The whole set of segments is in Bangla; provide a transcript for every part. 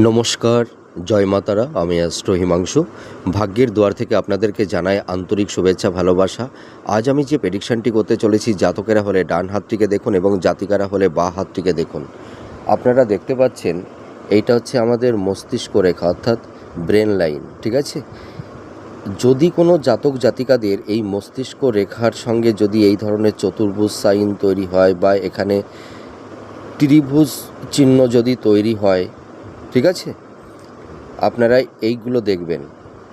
নমস্কার, জয় মাতারা, আমি অ্যাস্ট্রো হিমাংশু। ভাগ্যের দুয়ার থেকে আপনাদেরকে জানাই আন্তরিক শুভেচ্ছা, ভালোবাসা। আজ আমি যে প্রেডিকশানটি করতে চলেছি, জাতকেরা হলে ডান হাতটিকে দেখুন এবং জাতিকারা হলে বা হাতটিকে দেখুন। আপনারা দেখতে পাচ্ছেন, এইটা হচ্ছে আমাদের মস্তিষ্ক রেখা, অর্থাৎ ব্রেন লাইন ঠিক আছে? যদি কোনো জাতক জাতিকাদের এই মস্তিষ্ক রেখার সঙ্গে যদি এই ধরনের চতুর্ভুজ সাইন তৈরি হয় বা এখানে ত্রিভুজ চিহ্ন যদি তৈরি হয় ঠিক আছে? আপনারা এইগুলো দেখবেন।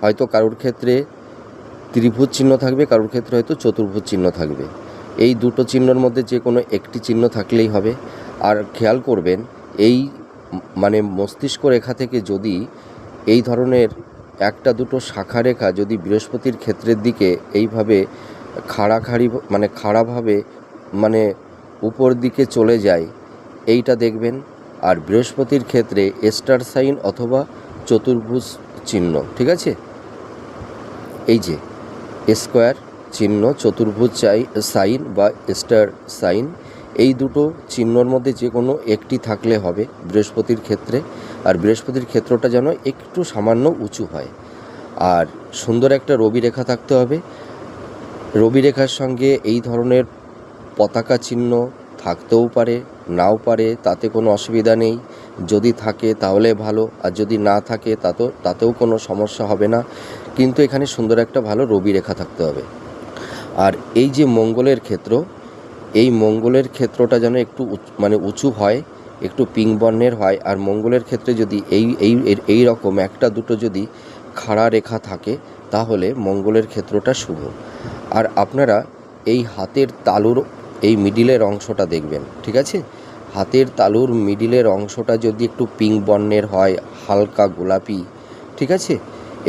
হয়তো কারোর ক্ষেত্রে ত্রিভুজ চিহ্ন থাকবে, কারোর ক্ষেত্রে হয়তো চতুর্ভুজ চিহ্ন থাকবে। এই দুটো চিহ্নর মধ্যে যে কোনো একটি চিহ্ন থাকলেই হবে। আর খেয়াল করবেন, এই মানে মস্তিষ্ক রেখা থেকে যদি এই ধরনের একটা দুটো শাখা রেখা যদি বৃহস্পতির ক্ষেত্রের দিকে এইভাবে খাড়াখাড়ি মানে খাড়াভাবে মানে উপর দিকে চলে যায়, এইটা দেখবেন। আর বৃহস্পতির ক্ষেত্রে স্টার সাইন অথবা চতুর্ভুজ চিহ্ন, ঠিক আছে? এই যে, স্কোয়ার চিহ্ন, চতুর্ভুজ চাই, সাইন বা স্টার সাইন, এই দুটো চিহ্নর মধ্যে যে কোনো একটি থাকলে হবে বৃহস্পতির ক্ষেত্রে। আর বৃহস্পতির ক্ষেত্রটা যেন একটু সামান্য উঁচু হয়। আর সুন্দর একটা রবি রেখা থাকতে হবে। রবি রেখার সঙ্গে এই ধরনের পতাকা চিহ্ন থাকতেও পারে। নাও পারে, তাতে কোনো অসুবিধা নেই। যদি থাকে তাহলে ভালো, আর যদি না থাকে তাতেও তাতেও কোনো সমস্যা হবে না। কিন্তু এখানে সুন্দর একটা ভালো রবি রেখা থাকতে হবে। আর এই যে মঙ্গলের ক্ষেত্র, এই মঙ্গলের ক্ষেত্রটা যেন একটু মানে উঁচু হয়, একটু পিঙ্ক বর্ণের হয়, আর মঙ্গলের ক্ষেত্রে যদি এই এই এই রকম একটা দুটো যদি খাড়া রেখা থাকে, তাহলে মঙ্গলের ক্ষেত্রটা শুভ। আর আপনারা এই হাতের তালুর, এই মিডিলের অংশটা দেখবেন, ঠিক আছে? হাতের তালুর মিডিলের অংশটা যদি একটু পিঙ্ক বর্ণের হয়, হালকা গোলাপি, ঠিক আছে?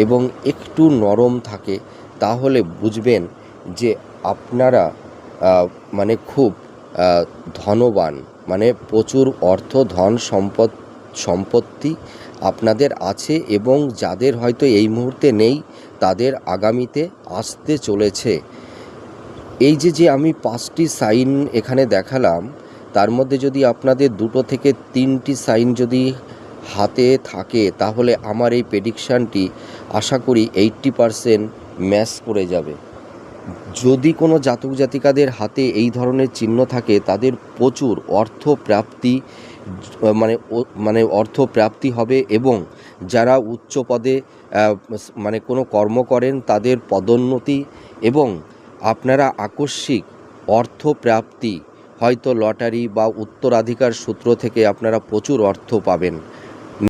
এবং একটু নরম থাকে, তাহলে বুঝবেন যে আপনারা মানে খুব ধনবান মানে প্রচুর অর্থ, ধন সম্পদ, সম্পত্তি আপনাদের আছে এবং যাদের হয়তো এই মুহূর্তে নেই, তাদের আগামীতে আসতে চলেছে। এই যে যে আমি পাঁচটি সাইন এখানে দেখালাম তার মধ্যে যদি আপনাদের দুটো থেকে তিনটি সাইন যদি হাতে থাকে, তাহলে আমার এই প্রেডিকশানটি আশা করি এইট্টি পারসেন্ট ম্যাচ করে যাবে। যদি কোনো জাতক জাতিকাদের হাতে এই ধরনের চিহ্ন থাকে, তাদের প্রচুর অর্থ প্রাপ্তি মানে মানে অর্থ প্রাপ্তি হবে এবং যারা উচ্চ পদে মানে কোনো কর্ম করেন, তাদের পদোন্নতি এবং আপনারা আকস্মিক অর্থ প্রাপ্তি হয়তো লটারি বা উত্তরাধিকার সূত্র থেকে আপনারা প্রচুর অর্থ পাবেন।